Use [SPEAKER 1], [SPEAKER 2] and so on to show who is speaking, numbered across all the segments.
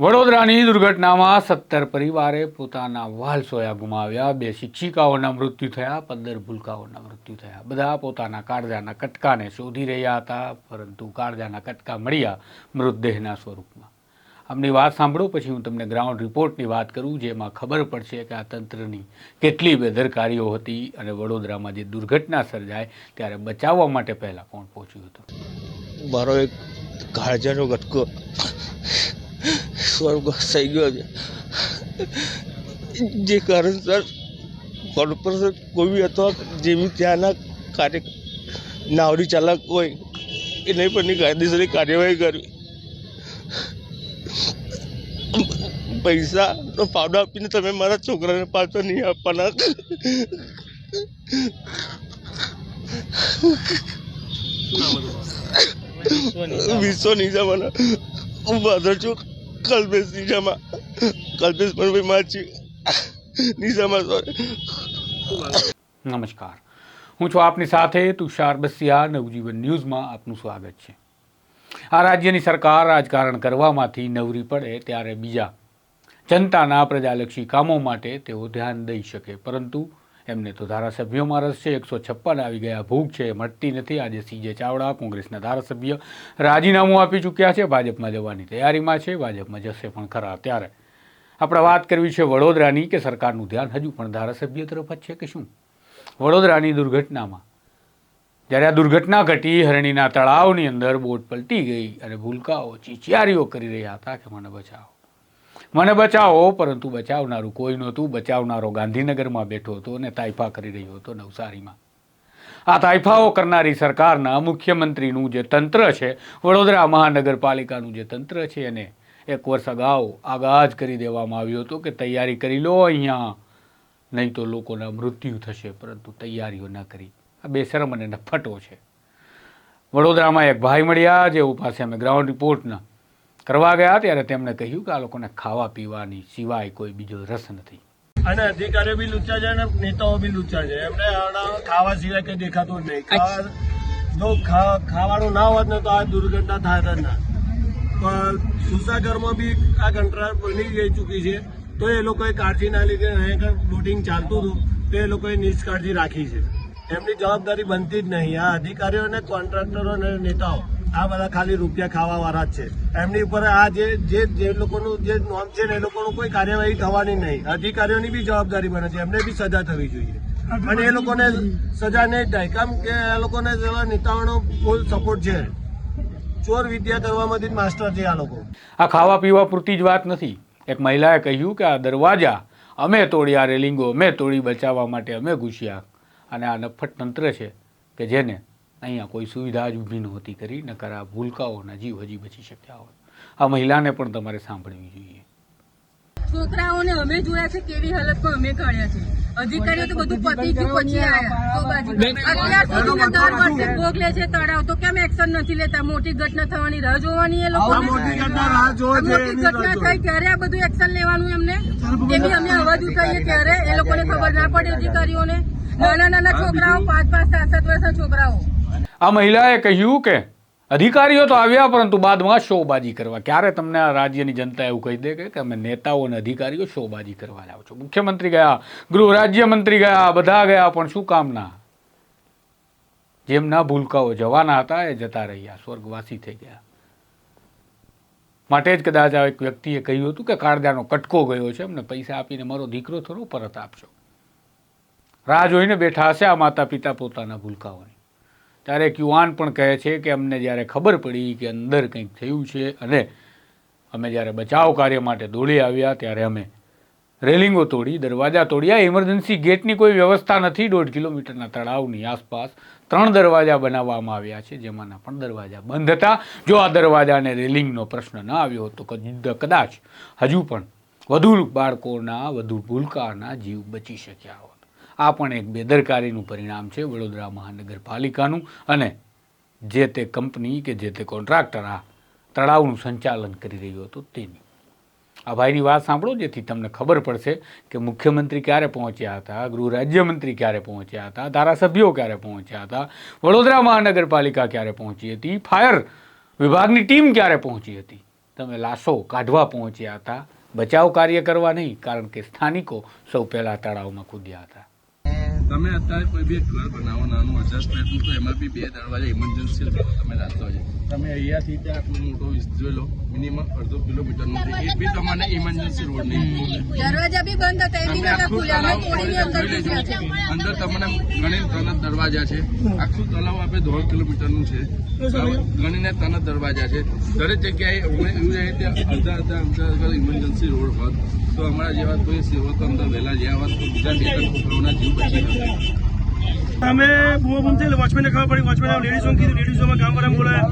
[SPEAKER 1] વડોદરાની દુર્ઘટનામાં સત્તર પરિવારે પોતાના વાલ સોયા ગુમાવ્યા. બે શિક્ષિકાઓના મૃત્યુ થયા, પંદર ભૂલકાઓના મૃત્યુ થયા. બધા પોતાના કાળજાના કટકાને શોધી રહ્યા હતા, પરંતુ કાળજાના કટકા મળ્યા મૃતદેહના સ્વરૂપમાં. આમની વાત સાંભળો, પછી હું તમને ગ્રાઉન્ડ રિપોર્ટની વાત કરું, જેમાં ખબર પડશે કે આ તંત્રની કેટલી બેદરકારીઓ હતી અને વડોદરામાં જે દુર્ઘટના સર્જાય ત્યારે બચાવવા માટે પહેલાં કોણ પહોંચ્યું હતું?
[SPEAKER 2] મારો એક કાળજાનો ગટકો સ્વર્ગવાસ થઈ ગયો છે. જે કારણસર કોર્પોરેશન કોઈ અથવા જે બી ત્યાંના કાર્ય નાવડી ચાલક હોય એને પરની કાયદેસરની કાર્યવાહી કરવી. પૈસા તો ફાવડા આપીને તમે મારા છોકરાને પાછો નહીં આપવાના. વિશ્વ નિજામાના હું ફાધર છું. કલ્પેશ નિજામા કલ્પેશ પણ માછી નિજામા સોરી
[SPEAKER 1] નમસ્કાર. હું છું આપની સાથે તુષાર બસિયા, નવજીવન ન્યૂઝમાં આપનું સ્વાગત છે. આ રાજ્યની સરકાર રાજકારણ કરવામાંથી નવરી પડે ત્યારે બીજા જનતાના પ્રજાલક્ષી કામો માટે તેઓ ધ્યાન દઈ શકે, પરંતુ એમને તો ધારાસભ્યોમાં રસ છે. એકસો છપ્પન આવી ગયા. ભૂખ છે. મળતી નથી. આજે સીજે ચાવડા કોંગ્રેસના ધારાસભ્ય રાજીનામું આપી ચૂક્યા છે. ભાજપમાં જવાની તૈયારીમાં છે. ભાજપમાં જશે પણ ખરા ત્યારે. આપણે વાત કરવી છે વડોદરાની કે સરકારનું ધ્યાન? હજુ પણ ધારાસભ્ય તરફ જ છે કે શું? વડોદરાની દુર્ઘટનામાં. જ્યારે આ દુર્ઘટના ઘટી, હરણીના તળાવની અંદર બોટ પલટી ગઈ અને ભૂલકાઓ, ચીચિયારીઓ કરી રહ્યા હતા. કે મને બચાવો. મને બચાવો, પરંતુ બચાવનારું કોઈ નહોતું. બચાવનારો ગાંધીનગરમાં બેઠો હતો અને તાઇફા કરી રહ્યો હતો નવસારીમાં. આ તાઇફાઓ કરનારી સરકારના મુખ્યમંત્રીનું જે તંત્ર છે, વડોદરા મહાનગરપાલિકાનું જે તંત્ર છે, એને એક વર્ષ અગાઉ આગાજ કરી દેવામાં આવ્યો હતો કે તૈયારી કરી લો અહીંયા. નહીં તો લોકોના મૃત્યુ થશે, પરંતુ તૈયારીઓ ન કરી. આ બેશરમ અને નફટો છે. વડોદરામાં એક ભાઈ મળ્યા, જેઓ પાસે અમે ગ્રાઉન્ડ રિપોર્ટના કરવા ગયા ત્યારે તેમણે કહ્યું કે આ લોકોને ખાવા પીવાની સિવાય કોઈ બીજો રસ નથી.
[SPEAKER 3] અને અધિકારીઓ બી લુચ્ચા છે અને નેતાઓ બી લુચ્ચા છે. એમને ખાવા સિવાય કઈ દેખાતું જ નહીં. ખાવા જો ખાવાનું ના હોત ને તો આ દુર્ઘટના થાય જ ના. પણ સુસાગરમાં બી આ કંટ્રાક્ટ બની ગઈ ચૂકી છે. તો એ લોકોએ કાળજી ના લીધે અહીં આગળ બોટિંગ ચાલતું હતું તો એ લોકોએ નિષ્કાળજી રાખી છે. એમની જવાબદારી બનતી જ નહીં. આ અધિકારીઓ અને કોન્ટ્રાક્ટરો અને નેતાઓ આ બધા ખાલી રૂપિયા ખાવા વાળા જ છે. એમની ઉપર આ જે જે જે લોકોનું જે નોંધ છે ને એ લોકોનું કોઈ કાર્યવાહી થવાની નહીં. અધિકારીઓની બી જવાબદારી બને છે. એમને બી સજા થવી જોઈએ. અને એ લોકોને સજા નહીં થાય. કેમ કે એ લોકોને નેતાઓનો ફૂલ સપોર્ટ છે. ચોર વિદ્યા કરવામાંથી માસ્ટર છે આ લોકો.
[SPEAKER 1] આ ખાવા પીવા પૂરતી જ વાત નથી. એક મહિલાએ કહ્યું કે આ દરવાજા અમે તોડી આ રેલિંગો અમે તોડી બચાવવા માટે અમે ઘૂસ્યા. અને આ નફટ તંત્ર છે કે જેને અહીંયા કોઈ સુવિધા જ ઊભી નહોતી કરી નકર આ ભૂલકાઓના જીવ હજી બચી શક્યા હોત આ મહિલાને પણ તમારે સાંભળવી જોઈએ.
[SPEAKER 4] છોકરાઓને અમે જોયા છે કેવી હાલતમાં અમે કાઢ્યા છે. અધિકારીઓ તો બધું પતી ગયું પછી આયા. અત્યાર સુધીમાં દર વર્ષે ભોગ લે છે તળાવ. તો કેમ એક્શન નથી લેતા? મોટી ઘટના થવાની રાહ જોવાની એ લોકો
[SPEAKER 3] મોટી ઘટના એની.
[SPEAKER 4] થાય ત્યારે આ બધું એક્શન લેવાનું એમને? એ અમે અવાજ ઉઠાવીએ ત્યારે. એ લોકોને ખબર ના પડે અધિકારીઓને. નાના નાના છોકરાઓ પાંચ પાંચ સાત સાત વર્ષના છોકરાઓ.
[SPEAKER 1] આ મહિલાએ કહ્યું કે અધિકારીઓ તો આવ્યા, પરંતુ બાદમાં શોબાજી કરવા. ક્યારે તમને આ રાજ્યની જનતા એવું કહી દે કે અમે નેતાઓ અને અધિકારીઓ શોબાજી કરવા લાવો છો? મુખ્યમંત્રી ગયા, ગૃહ રાજ્યમંત્રી ગયા, બધા ગયા, પણ શું કામના? જેમના ભૂલકાઓ જવાના હતા, એ જતા રહ્યા, સ્વર્ગવાસી થઈ ગયા. માટે જ કદાચ આ એક વ્યક્તિએ કહ્યું હતું કે કાળજાનો કટકો ગયો છે એમને પૈસા આપીને મારો દીકરો થોડો પરત આપશો રાહ જોઈને બેઠા હશે આ માતા પિતા પોતાના ભૂલકાઓની. ત્યારે એક યુવાન પણ કહે છે કે અમને જ્યારે ખબર પડી કે અંદર કંઈક થયું છે અને અમે જ્યારે બચાવ કાર્ય માટે દોડી આવ્યા ત્યારે અમે રેલિંગો તોડી, દરવાજા તોડ્યા ઇમરજન્સી ગેટની કોઈ વ્યવસ્થા નથી દોઢ કિલોમીટરના તળાવની આસપાસ. ત્રણ દરવાજા બનાવવામાં આવ્યા છે, જેમાંના પણ દરવાજા બંધ હતા. જો આ દરવાજા અને રેલિંગનો પ્રશ્ન ન આવ્યો હતો કદ- કદાચ હજુ પણ વધુ બાળકોના, વધુ ભૂલકાના જીવ બચી શક્યા હોત. આ પણ એક બેદરકારીનું પરિણામ છે વડોદરા મહાનગરપાલિકાનું અને જે તે કંપની કે જે તે કોન્ટ્રાક્ટર આ તળાવનું સંચાલન કરી રહ્યો હતો તેની. આ ભાઈની વાત સાંભળો, જેથી તમને ખબર પડશે કે મુખ્યમંત્રી ક્યારે પહોંચ્યા હતા ગૃહ રાજ્યમંત્રી ક્યારે પહોંચ્યા હતા, ધારાસભ્યો ક્યારે પહોંચ્યા હતા, વડોદરા મહાનગરપાલિકા ક્યારે પહોંચી હતી, ફાયર વિભાગની ટીમ ક્યારે પહોંચી હતી. તમે લાશો કાઢવા પહોંચ્યા હતા. બચાવ કાર્ય કરવા નહીં, કારણ કે સ્થાનિકો સૌ પહેલાં તળાવમાં કૂદ્યા હતા.
[SPEAKER 5] તમે અત્યારે કોઈ બી ઘર બનાવો નાનું ફૂટ તો એમાં બી બે દરવાજા ઇમરજન્સી તમે રાખતા હોય તમે અહીંયાથી ત્યાં આટલો મોટો જોઈ લો મિનિમમ અડધો કિલોમીટરનો છે. એ બી તમને ઇમરજન્સી રોડ નહીં
[SPEAKER 4] દરવાજા બી બંધ હતા એ બી નતા ખુલ્યા અંદર
[SPEAKER 5] જોઈ
[SPEAKER 4] છે
[SPEAKER 5] અંદર તમને ગણીને ત્રણ દરવાજા છે. આખું તલાવ આપણે દોઢ કિલોમીટરનું છે. ગણીને ત્રણ દરવાજા છે. દરેક જગ્યાએ અમે એવું રહે કે અડધા અડધા અડધા ઇમરજન્સી રોડ હોત તો અમારા જેવા કોઈ સેવકો અંદર વહેલા જ્યાં હોત તો બીજા બે ત્રણ છોકરાઓના જીવ બચી
[SPEAKER 6] અમે બુઓ બૂમ થઈ વોચમેનને ખબર પડી વોચમેન લેડીઝો કીધું લેડીઝોમાં ગામ વાળા બોલાયા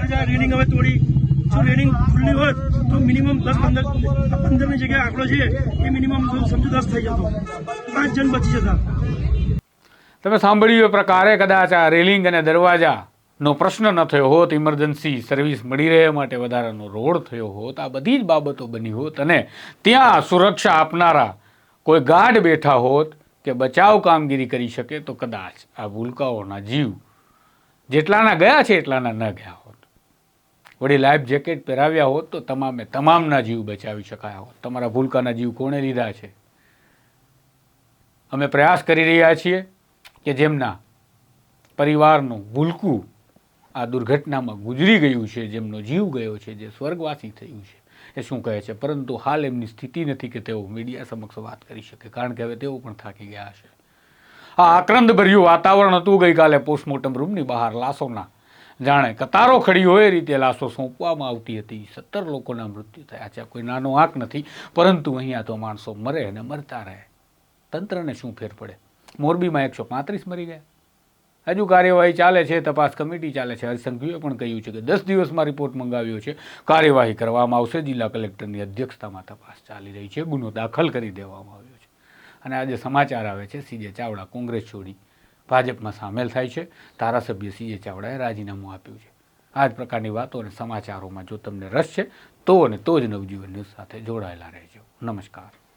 [SPEAKER 6] આજે આ રીડિંગ હવે તોડી, જો રેડિંગ ખુલ્લી હોત તો મિનિમમ દસ પંદર પંદરની જગ્યાએ આંકડો છે, એ મિનિમમ સમજો દસ થઈ જતો. પાંચ જણ બચી જતા.
[SPEAKER 1] તમે સાંભળ્યું એ પ્રકારે કદાચ આ રેલિંગ અને દરવાજાનો પ્રશ્ન ન થયો હોત ઇમરજન્સી સર્વિસ મળી રહે માટે વધારાનો રોડ થયો હોત, આ બધી જ બાબતો બની હોત અને ત્યાં સુરક્ષા આપનારા કોઈ ગાર્ડ બેઠા હોત કે બચાવ કામગીરી કરી શકે તો કદાચ આ ભૂલકાઓના જીવ જેટલાના ગયા છે એટલાના ન ગયા હોત. વળી લાઈફ જેકેટ પહેરાવ્યા હોત તો તમામે તમામના જીવ બચાવી શકાયા હોત. તમારા ભૂલકાના જીવ કોણે લીધા છે? અમે પ્રયાસ કરી રહ્યા છીએ કે જેમના પરિવારનું ભૂલકું આ દુર્ઘટનામાં ગુજરી ગયું છે, જેમનો જીવ ગયો છે, જે સ્વર્ગવાસી થયું છે. એ શું કહે છે? પરંતુ હાલ એમની સ્થિતિ નથી કે તેઓ મીડિયા સમક્ષ વાત કરી શકે, કારણ કે હવે તેઓ પણ થાકી ગયા છે આ આક્રંદભર્યું વાતાવરણ હતું ગઈકાલે પોસ્ટમોર્ટમ રૂમની બહાર લાશોના જાણે કતારો ખડી હોય એ રીતે લાશો સોંપવામાં આવતી હતી. સત્તર લોકોના મૃત્યુ થયા છે. કોઈ નાનો આંક નથી, પરંતુ અહીંયા તો માણસો મરે અને મરતા રહે. તંત્રને શું ફેર પડે? મોરબીમાં એકસો પાંત્રીસ મરી ગયા. હજુ કાર્યવાહી ચાલે છે, તપાસ કમિટી ચાલે છે. હરિસંઘવીએ પણ કહ્યું છે કે દસ દિવસમાં રિપોર્ટ મંગાવ્યો છે. કાર્યવાહી કરવામાં આવશે. જિલ્લા કલેક્ટરની અધ્યક્ષતામાં તપાસ ચાલી રહી છે. ગુનો દાખલ કરી દેવામાં આવ્યો છે. અને આજે સમાચાર આવે છે સીજે ચાવડા કોંગ્રેસ છોડી ભાજપમાં સામેલ થાય છે. ધારાસભ્ય સીજે ચાવડાએ રાજીનામું આપ્યું છે. આ જ પ્રકારની વાતો અને સમાચારોમાં જો તમને રસ છે, તો અને તો જ નવજીવન ન્યૂઝ સાથે જોડાયેલા રહેજો. નમસ્કાર.